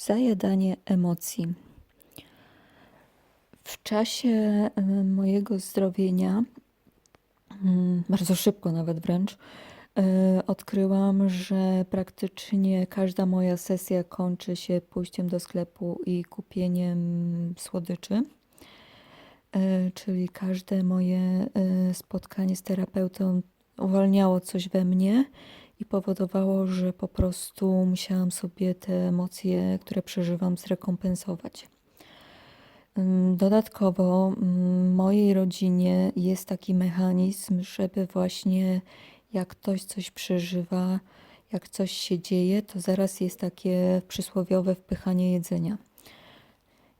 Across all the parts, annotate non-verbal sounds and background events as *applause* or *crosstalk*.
Zajadanie emocji. W czasie y, mojego zdrowienia, mm, bardzo szybko nawet wręcz, y, odkryłam, że praktycznie każda moja sesja kończy się pójściem do sklepu i kupieniem słodyczy. Y, Czyli każde moje spotkanie z terapeutą uwalniało coś we mnie i powodowało, że po prostu musiałam sobie te emocje, które przeżywam, zrekompensować. Dodatkowo w mojej rodzinie jest taki mechanizm, żeby właśnie jak ktoś coś przeżywa, jak coś się dzieje, to zaraz jest takie przysłowiowe wpychanie jedzenia.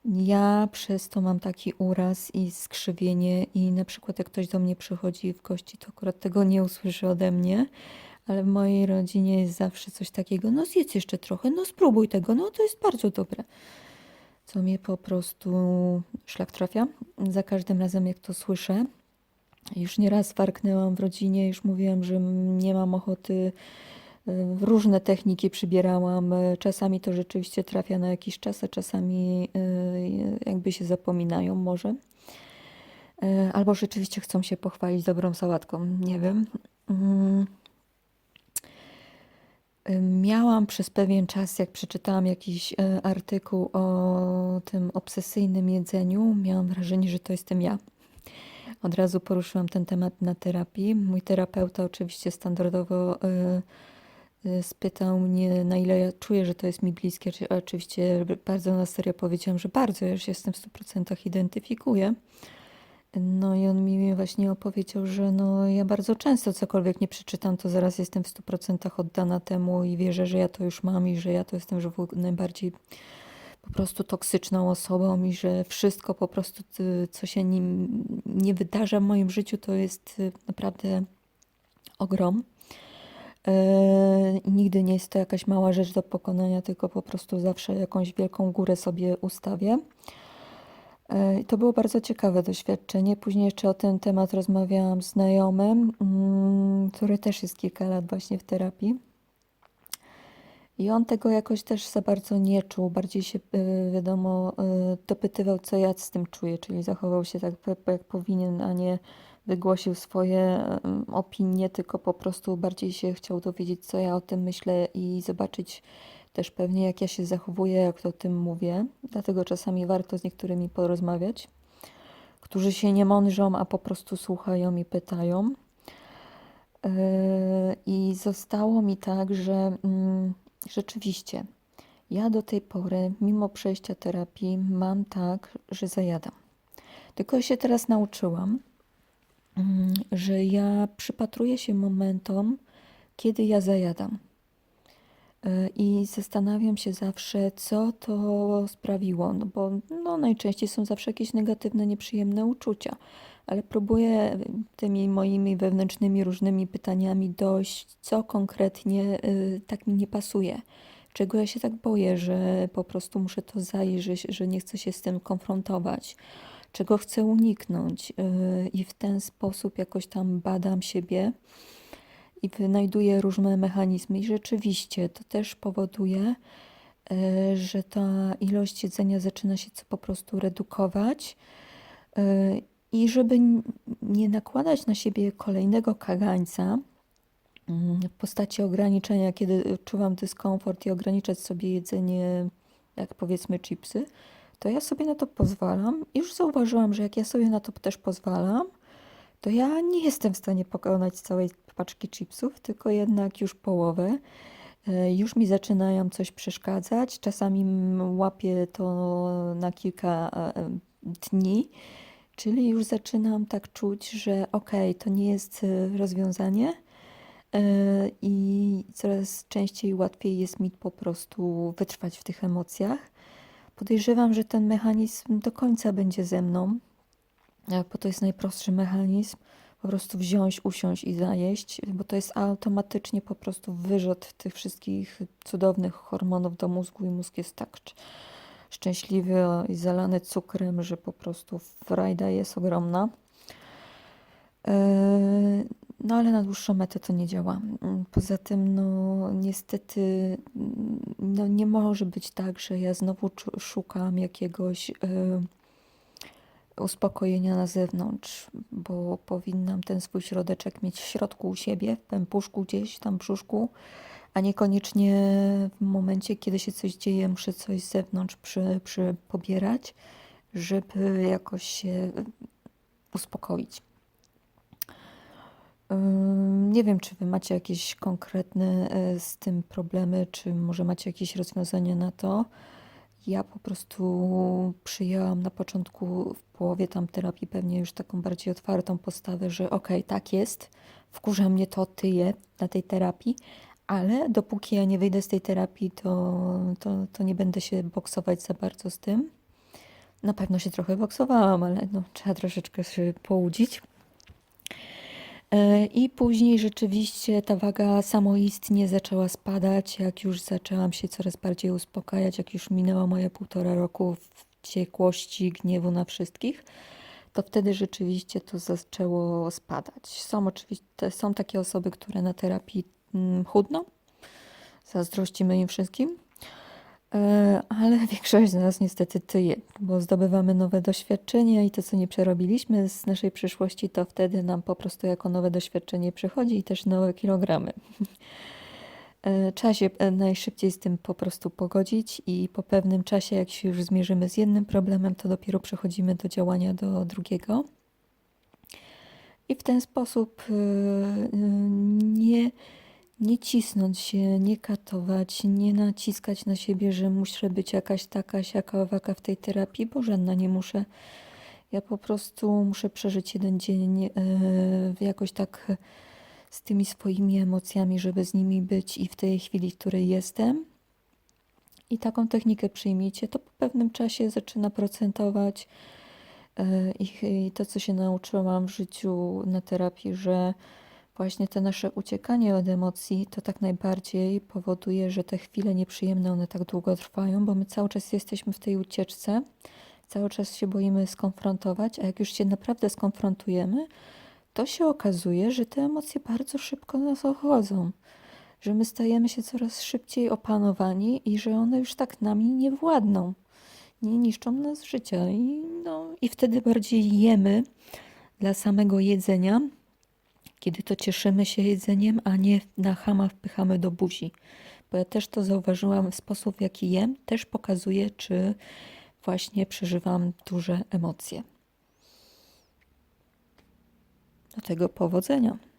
Ja przez to mam taki uraz i skrzywienie i na przykład jak ktoś do mnie przychodzi w gości, to akurat tego nie usłyszy ode mnie, ale w mojej rodzinie jest zawsze coś takiego, no zjedz jeszcze trochę, no spróbuj tego, no to jest bardzo dobre. Co mnie po prostu szlak trafia. Za każdym razem jak to słyszę, już nieraz warknęłam w rodzinie, już mówiłam, że nie mam ochoty, y, różne techniki przybierałam. Czasami to rzeczywiście trafia na jakiś czas, a czasami y, jakby się zapominają może. Y, Albo rzeczywiście chcą się pochwalić dobrą sałatką, nie wiem. Miałam przez pewien czas, jak przeczytałam jakiś e, artykuł o tym obsesyjnym jedzeniu, miałam wrażenie, że to jestem ja. Od razu poruszyłam ten temat na terapii. Mój terapeuta oczywiście standardowo y, y, spytał mnie, na ile ja czuję, że to jest mi bliskie. Czy- Oczywiście bardzo na serio powiedziałam, że bardzo, ja się z tym w 100% identyfikuję. No i on mi właśnie opowiedział, że no ja bardzo często cokolwiek nie przeczytam, to zaraz jestem w 100% oddana temu i wierzę, że ja to już mam i że ja to jestem że najbardziej po prostu toksyczną osobą i że wszystko po prostu, y, co się nim nie wydarza w moim życiu, to jest y, naprawdę ogrom. Yy, nigdy nie jest to jakaś mała rzecz do pokonania, tylko po prostu zawsze jakąś wielką górę sobie ustawię. Yy, i To było bardzo ciekawe doświadczenie. Później jeszcze o ten temat rozmawiałam z znajomym, mm, który też jest kilka lat właśnie w terapii. I on tego jakoś też za bardzo nie czuł, bardziej się, y, wiadomo, y, dopytywał, co ja z tym czuję, czyli zachował się tak, jak powinien, a nie wygłosił swoje opinie, tylko po prostu bardziej się chciał dowiedzieć, co ja o tym myślę i zobaczyć też pewnie, jak ja się zachowuję, jak o tym mówię. Dlatego czasami warto z niektórymi porozmawiać, którzy się nie mądrzą, a po prostu słuchają i pytają. Yy, I zostało mi tak, że mm, rzeczywiście ja do tej pory, mimo przejścia terapii, mam tak, że zajadam. Tylko się teraz nauczyłam, mm, że ja przypatruję się momentom, kiedy ja zajadam. Yy, I zastanawiam się zawsze, co to sprawiło, no bo no, najczęściej są zawsze jakieś negatywne, nieprzyjemne uczucia, ale próbuję tymi moimi wewnętrznymi różnymi pytaniami dojść, co konkretnie y, tak mi nie pasuje, czego ja się tak boję, że po prostu muszę to zajrzeć, że nie chcę się z tym konfrontować, czego chcę uniknąć y, i w ten sposób jakoś tam badam siebie i wynajduję różne mechanizmy. I rzeczywiście to też powoduje, e, że ta ilość jedzenia zaczyna się po prostu redukować. e, I żeby nie nakładać na siebie kolejnego kagańca mm, w postaci ograniczenia, kiedy czuwam dyskomfort i ograniczać sobie jedzenie, jak powiedzmy chipsy, to ja sobie na to pozwalam. Już zauważyłam, że jak ja sobie na to też pozwalam, to ja nie jestem w stanie pokonać całej paczki chipsów, tylko jednak już połowę. E, Już mi zaczynają coś przeszkadzać. Czasami łapię to na kilka e, dni, czyli już zaczynam tak czuć, że okej, to nie jest e, rozwiązanie. I coraz częściej łatwiej jest mi po prostu wytrwać w tych emocjach. Podejrzewam, że ten mechanizm do końca będzie ze mną, bo to jest najprostszy mechanizm. Po prostu wziąć, usiąść i zajeść, bo to jest automatycznie po prostu wyrzut tych wszystkich cudownych hormonów do mózgu i mózg jest tak szcz- szczęśliwy i zalany cukrem, że po prostu frajda jest ogromna. Yy, No ale na dłuższą metę to nie działa. Mm, Poza tym, no niestety, mm, no nie może być tak, że ja znowu szukam jakiegoś e, uspokojenia na zewnątrz, bo powinnam ten swój środeczek mieć w środku u siebie, w pępuszku gdzieś tam brzuszku, a niekoniecznie w momencie, kiedy się coś dzieje, muszę coś z zewnątrz przy, przy pobierać, żeby jakoś się uspokoić. Nie wiem, czy wy macie jakieś konkretne e, z tym problemy, czy może macie jakieś rozwiązania na to. Ja po prostu przyjęłam na początku, w połowie tam terapii, pewnie już taką bardziej otwartą postawę, że okej, tak jest, wkurza mnie to, tyję na tej terapii, ale dopóki ja nie wyjdę z tej terapii, to, to, to nie będę się boksować za bardzo z tym. Na pewno się trochę boksowałam, ale no, trzeba troszeczkę się połudzić. E, I później rzeczywiście ta waga samoistnie zaczęła spadać, jak już zaczęłam się coraz bardziej uspokajać, jak już minęło moje półtora roku wściekłości, gniewu na wszystkich, to wtedy rzeczywiście to zaczęło spadać. Są oczywiście, są takie osoby, które na terapii mm, chudną, zazdrościmy im wszystkim, ale *laughs* większość z nas niestety tyje, bo zdobywamy nowe doświadczenia i to, co nie przerobiliśmy z naszej przyszłości, to wtedy nam po prostu jako nowe doświadczenie przychodzi i też nowe kilogramy. *laughs* E, Trzeba się e, najszybciej z tym po prostu pogodzić i po pewnym czasie, jak się już zmierzymy z jednym problemem, to dopiero przechodzimy do działania do drugiego. I w ten sposób e, e, nie, nie cisnąć się, nie katować, nie naciskać na siebie, że muszę być jakaś taka, siaka, owaka w tej terapii, bo żadna nie muszę. Ja po prostu muszę przeżyć jeden dzień e, jakoś tak z tymi swoimi emocjami, żeby z nimi być i w tej chwili, w której jestem. I taką technikę przyjmijcie, to po pewnym czasie zaczyna procentować. I, I to, co się nauczyłam w życiu na terapii, że właśnie te nasze uciekanie od emocji, to tak najbardziej powoduje, że te chwile nieprzyjemne, one tak długo trwają, bo my cały czas jesteśmy w tej ucieczce, cały czas się boimy skonfrontować, a jak już się naprawdę skonfrontujemy, to się okazuje, że te emocje bardzo szybko nas ochodzą, że my stajemy się coraz szybciej opanowani i że one już tak nami nie władną, nie niszczą nas życia. I, no, i wtedy bardziej jemy dla samego jedzenia, kiedy to cieszymy się jedzeniem, a nie na chama wpychamy do buzi. Bo ja też to zauważyłam, sposób w jaki jem też pokazuje, czy właśnie przeżywam duże emocje. Do tego powodzenia.